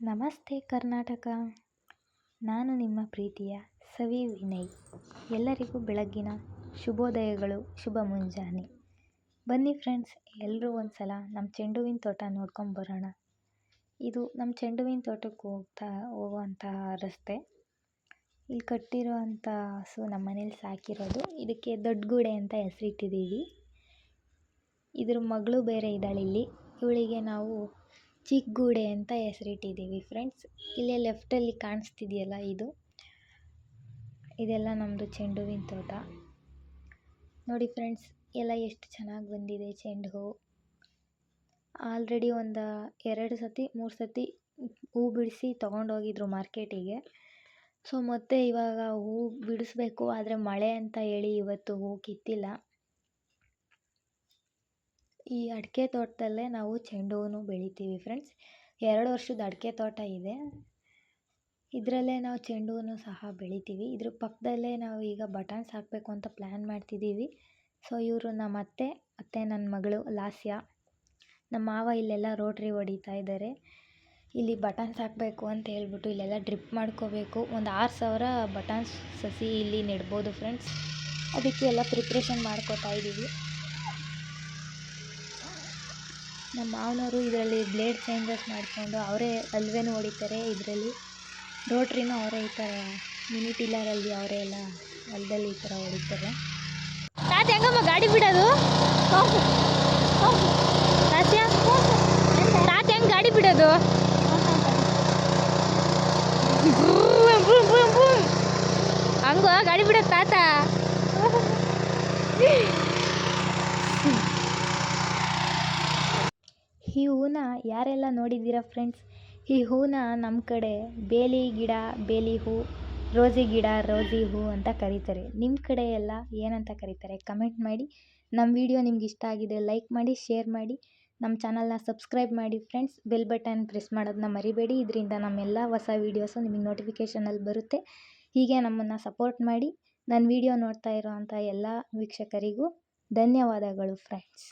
ನಮಸ್ತೆ ಕರ್ನಾಟಕ. ನಾನು ನಿಮ್ಮ ಪ್ರೀತಿಯ ಸವಿ ವಿನಯ್. ಎಲ್ಲರಿಗೂ ಬೆಳಗ್ಗಿನ ಶುಭೋದಯಗಳು, ಶುಭ ಮುಂಜಾನೆ. ಬನ್ನಿ ಫ್ರೆಂಡ್ಸ್ ಎಲ್ಲರೂ ಒಂದು ಸಲ ನಮ್ಮ ಚೆಂಡುವಿನ ತೋಟ ನೋಡ್ಕೊಂಡು ಬರೋಣ. ಇದು ನಮ್ಮ ಚೆಂಡುವಿನ ತೋಟಕ್ಕೆ ಹೋಗ್ತಾ ಹೋಗುವಂತಹ ರಸ್ತೆ. ಇಲ್ಲಿ ಕಟ್ಟಿರುವಂಥ ಹಸು ನಮ್ಮ ಮನೇಲಿ ಸಾಕಿರೋದು. ಇದಕ್ಕೆ ದೊಡ್ಡ ಗುಡೆ ಅಂತ ಹೆಸರಿಟ್ಟಿದ್ದೀವಿ. ಇದ್ರ ಮಗಳು ಬೇರೆ ಇದ್ದಾಳೆ ಇಲ್ಲಿ ಇವಳಿಗೆ ನಾವು ಚಿಕ್ಕ ಗೂಡೆ ಅಂತ ಹೆಸರಿಟ್ಟಿದ್ದೀವಿ ಫ್ರೆಂಡ್ಸ್. ಇಲ್ಲೇ ಲೆಫ್ಟಲ್ಲಿ ಕಾಣಿಸ್ತಿದೆಯಲ್ಲ ಇದು? ಇದೆಲ್ಲ ನಮ್ಮದು ಚೆಂಡು ಹೂವಿನ ತೋಟ. ನೋಡಿ ಫ್ರೆಂಡ್ಸ್, ಎಲ್ಲ ಎಷ್ಟು ಚೆನ್ನಾಗಿ ಬಂದಿದೆ ಚೆಂಡು ಹೂ. ಆಲ್ರೆಡಿ ಒಂದು ಎರಡು ಸತಿ, ಮೂರು ಸತಿ ಹೂ ಬಿಡಿಸಿ ತೊಗೊಂಡೋಗಿದ್ರು ಮಾರ್ಕೆಟಿಗೆ. ಸೊ ಮತ್ತೆ ಇವಾಗ ಹೂ ಬಿಡಿಸ್ಬೇಕು, ಆದರೆ ಮಳೆ ಅಂತ ಹೇಳಿ ಇವತ್ತು ಹೂ ಕಿತ್ತಿಲ್ಲ. ಈ ಅಡಿಕೆ ತೋಟದಲ್ಲೇ ನಾವು ಚೆಂಡು ಹೂವು ಬೆಳಿತೀವಿ ಫ್ರೆಂಡ್ಸ್ ಎರಡು ವರ್ಷದ ಅಡಿಕೆ ತೋಟ ಇದೆ. ಇದರಲ್ಲೇ ನಾವು ಚೆಂಡು ಹೂವು ಸಹ ಬೆಳಿತೀವಿ. ಇದ್ರ ಪಕ್ಕದಲ್ಲೇ ನಾವು ಈಗ ಬಟನ್ಸ್ ಹಾಕಬೇಕು ಅಂತ ಪ್ಲ್ಯಾನ್ ಮಾಡ್ತಿದ್ದೀವಿ. ಸೊ ಇವರು ನಮ್ಮ ಅತ್ತೆ ಮತ್ತು ನನ್ನ ಮಗಳು ಲಾಸ್ಯ. ನಮ್ಮ ಮಾವ ಇಲ್ಲೆಲ್ಲ ರೋಟ್ರಿ ಹೊಡಿತಾ ಇದ್ದಾರೆ. ಇಲ್ಲಿ ಬಟಾನ್ಸ್ ಹಾಕಬೇಕು ಅಂತ ಹೇಳ್ಬಿಟ್ಟು ಇಲ್ಲೆಲ್ಲ ಡ್ರಿಪ್ ಮಾಡ್ಕೋಬೇಕು. ಒಂದು ಆರು ಸಾವಿರ ಬಟಾನ್ಸ್ ಸಸಿ ಇಲ್ಲಿ ನೆಡ್ಬೋದು ಫ್ರೆಂಡ್ಸ್ ಅದಕ್ಕೆ ಎಲ್ಲ ಪ್ರಿಪ್ರೇಷನ್ ಮಾಡ್ಕೋತಾ ಇದ್ದೀವಿ. ನಮ್ಮ ಮಾವನವರು ಇದರಲ್ಲಿ ಬ್ಲೇಡ್ ಚೇಂಜಸ್ ಮಾಡಿಕೊಂಡು ಅವರೇ ಅಲ್ವೇನೂ ಹೊಡಿತಾರೆ ಇದರಲ್ಲಿ. ರೋಟ್ರಿನೂ ಅವರೇ ಈ ಥರ ಮಿನಿ ಟಿಲ್ಲರಲ್ಲಿ ಅವರೇ ಎಲ್ಲ ಹೊಲದಲ್ಲಿ ಈ ಥರ ಹೊಡಿತಾರೆ. ತಾತ, ಹೆಂಗಮ್ಮ ಗಾಡಿ ಬಿಡೋದು? ತಾತ ಹೆಂಗೆ ಗಾಡಿ ಬಿಡೋದು? ಹಂಗೋ, ಗಾಡಿ ಬಿಡೋದು ತಾತ. ಈ ಹೂನ ಯಾರೆಲ್ಲ ನೋಡಿದ್ದೀರಾ ಫ್ರೆಂಡ್ಸ್ ಈ ಹೂವನ್ನ ನಮ್ಮ ಕಡೆ ಬೇಲಿ ಗಿಡ, ಬೇಲಿ ಹೂ ರೋಸಿ ಗಿಡ ರೋಸಿ ಹೂ ಅಂತ ಕರೀತಾರೆ. ನಿಮ್ಮ ಕಡೆ ಎಲ್ಲ ಏನಂತ ಕರೀತಾರೆ? ಕಮೆಂಟ್ ಮಾಡಿ. ನಮ್ಮ ವಿಡಿಯೋ ನಿಮ್ಗೆ ಇಷ್ಟ ಆಗಿದೆ ಲೈಕ್ ಮಾಡಿ ಶೇರ್ ಮಾಡಿ. ನಮ್ಮ ಚಾನಲ್ನ ಸಬ್ಸ್ಕ್ರೈಬ್ ಮಾಡಿ ಫ್ರೆಂಡ್ಸ್ ಬೆಲ್ ಬಟನ್ ಪ್ರೆಸ್ ಮಾಡೋದನ್ನ ಮರಿಬೇಡಿ. ಇದರಿಂದ ನಮ್ಮೆಲ್ಲ ಹೊಸ ವೀಡಿಯೋಸು ನಿಮಗೆ ನೋಟಿಫಿಕೇಷನಲ್ಲಿ ಬರುತ್ತೆ. ಹೀಗೆ ನಮ್ಮನ್ನು ಸಪೋರ್ಟ್ ಮಾಡಿ. ನನ್ನ ವಿಡಿಯೋ ನೋಡ್ತಾ ಇರೋವಂಥ ಎಲ್ಲ ವೀಕ್ಷಕರಿಗೂ ಧನ್ಯವಾದಗಳು ಫ್ರೆಂಡ್ಸ್